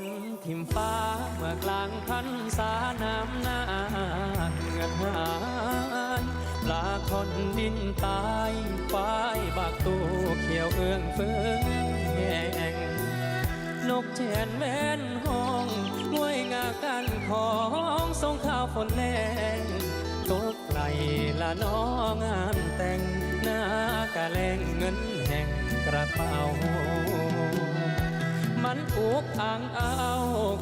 นทิมฟ้าเมื่อกลางพันสาน้ำหน้าเหงื่อหายปลาคนดินตายควายบากตูเขียวเอื้องเฟืองแห้งนกแจนแม่นห้องงวยงากันของสงข้าวฝนแรงตกไหลละน้องงานแต่งหน้ากะแลงเงินแห่งกระเป๋า มันอุกอ่างเอา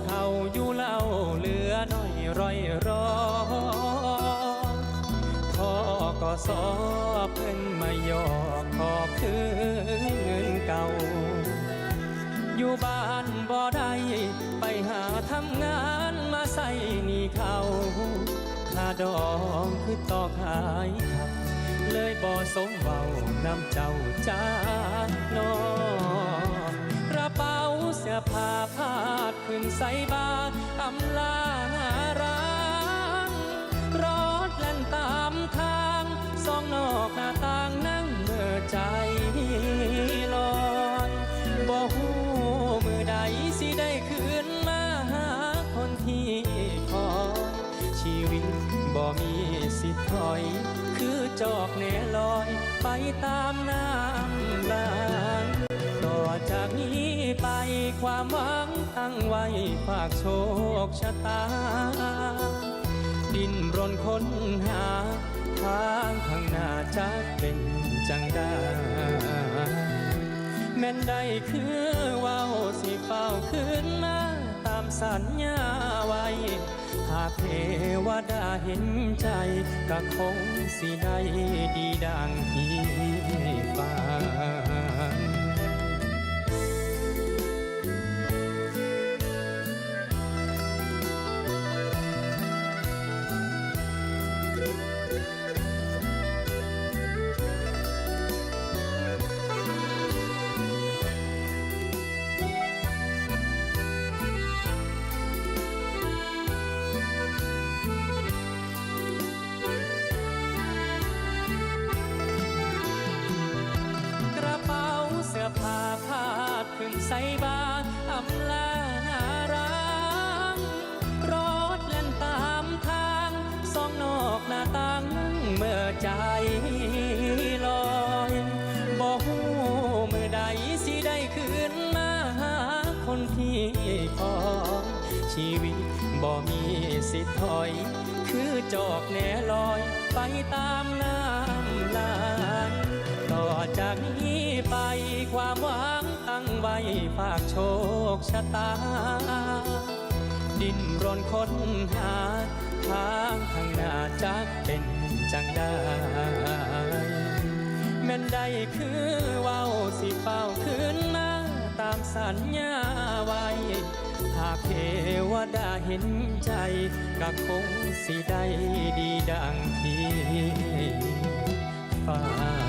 เข่าอยู่เล่าเหลือน้อยร้อยรอพ่อก็สอบเพิ่นมายอกขอคืนเงินเก่า อยู่บ้านบ่ได้ไปหาทำงานมาใส่นี่เขาค่าดองคือต่อขายครับ เลยบ่สมเบานำเจ้าจ้า อผ้าพาดขึ้นใส่บาอำลาหาร้างรถเล่นตามทางสองนอกหน้าต่างนั่งเมื่อใจลอยบ่ฮู้มือใดสิได้คืนมาหาคนที่คอชีวิตบ่มีสิถอย คือจอกแหนลอยไปตามน้ำลาย ความหวังตั้งไว้ฝากโชคชะตา ดินรนค้นหา ทางข้างหน้าจะเป็นจังได้แม่นได้คือเว้าสิเฝ้าคืนมาตามสัญญาไว้ หากเทวดาเห็นใจ ก็คงสิได้ดีดังที่ฝัน ใส่บาทอำลาหน้าร้างรถเล่นตามทางสองนอกหน้าต่างนั่งเมื่อใจลอยบ่ฮู้มือใดสิได้คืนมาหาคนที่คอชีวิตบ่มีสิทธิ์ถอย คือจอกแหนลอยไปตามน้ำลายต่อจากนี้ไปความหวัง ไว้ฝากโชคชะตา ดินรนค้นหา ทางข้างหน้าจะเป็นจังได้แม่นได้คือเว้าสิเฝ้าคืนมาตามสัญญาไว้หากเทวดาเห็นใจก็คงสิได้ดีดังที่ฝัน